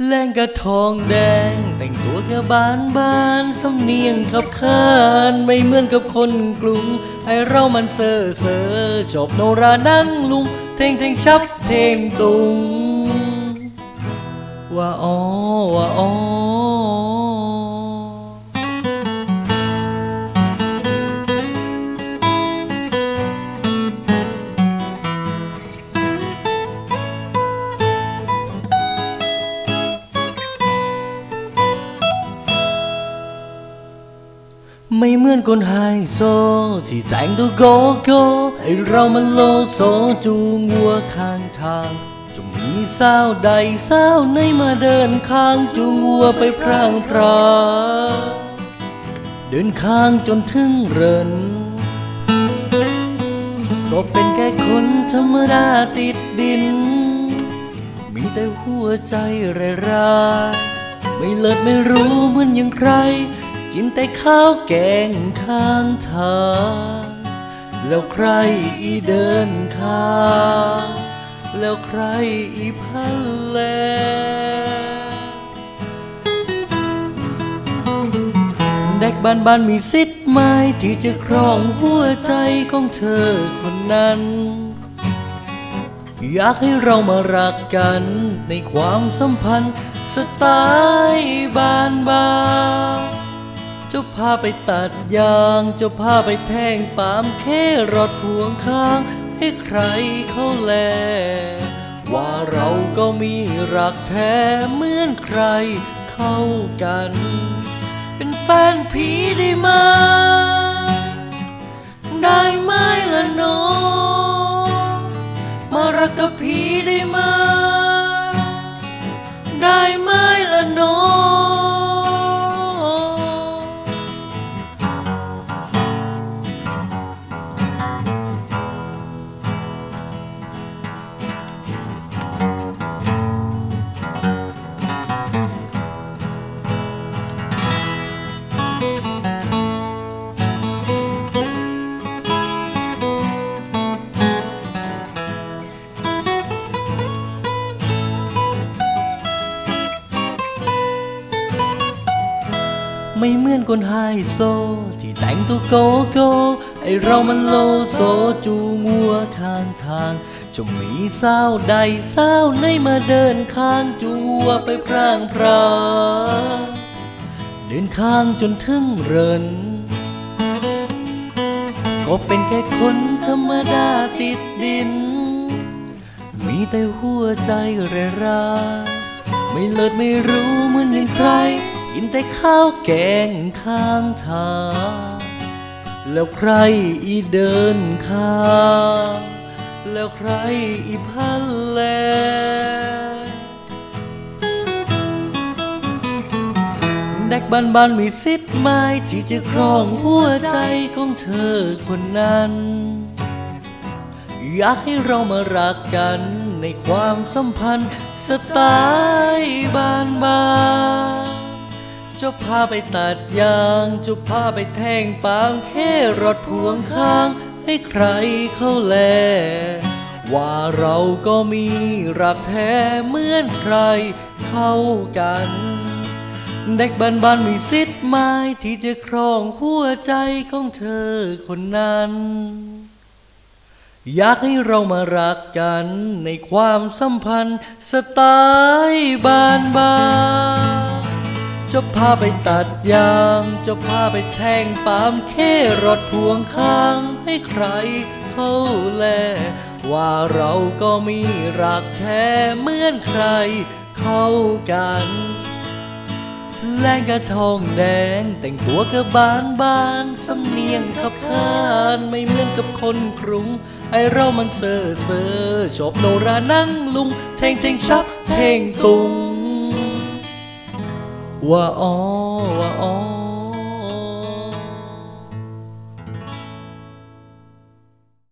แรงกระทองแดง แต่งตัวแค่บานบานสำเนียงขับขานไม่เหมือนกับคนกรุง ไอเรามันเซ่อเซ่อจบโนรานั่งลุง เทงเทงชับเทงตุง ว่าอ๋อว่าอ๋อ ไม่เหมือนคนไฮโซ ที่แต่งตัวโกโก้ไอเรามันโลโซจูงวัวข้างทาง จะมีสาวใดสาวไหนมาเดินข้างจูงวัวไปพร่างพราเดินข้างจนถึงเรินก็เป็นแค่คนธรรมดาติดดิน มีแต่หัวใจเร่ร้ายไม่เลิศไม่รู้เหมือนอย่างใคร กินแต่ข้าวแกงข้างทางแล้วใครอีเดินข้างแล้วใครอีพันแลเด็กบ้านบ้านมีสิทธิ์ไหมที่จะครองหัวใจของเธอคนนั้น อยากให้เรามารักกันในความสัมพันธ์สไตล์บ้านบ้าน จะพาไปตัดยางจะพาไปแทงปามแค่รถพวงข้าง ให้ใครเขาแล ว่าเราก็มีรักแท้เหมือนใครเข้ากัน เป็นแฟนผีได้ไหมได้ไหมล่ะน้องมารักกับผีได้ไหม ไม่เหมือนคนไฮโซ ที่แต่งตัวโกโก้ไอเรามันโลโซจูงัวข้างทางจะมีสาวใดสาวไหนมาเดินข้างจูงวัวไปพร่างพราเดินข้างจนถึงเรินก็เป็นแค่คนธรรมดาติดดิน มีแต่หัวใจเรรา ไม่เลิศไม่รู้เหมือนอย่างใคร กินแต่ข้าวแกงข้างทางแล้วใครอีเดินข้างแล้วใครอีพันแลเด็กบ้านบ้านมีสิทธิ์ไหมที่จะครองหัวใจของเธอคนนั้น อยากให้เรามารักกันในความสัมพันธ์สไตล์บ้านบ้าน จะพาไปตัดยางจะพาไปแทงปามแค่รถพวงข้าง ให้ใครเข้าแล ว่าเราก็มีรักแท้เหมือนใครเข้ากัน เด็กบ้านบ้านๆมีสิทธิ์ไหมที่จะครองหัวใจของเธอคนนั้น อยากให้เรามารักกันในความสัมพันธ์สไตล์บ้านบ้านๆ จะพาไปตัดยาง จะพาไปแทงปามแค่รถพวงข้างให้ใครเขาแล ว่าเราก็มีรักแท้เหมือนใครเข้ากันแรงกระทองแดง แต่งตัวกระบานบานสำเนียงขับขานไม่เหมือนกับคนกรุง ไอเรามันเซ่อเซ่อชอบโนรานั่งลุงเทงเทงชับเทงตุง ว่าอ๋อว่าอ๋อ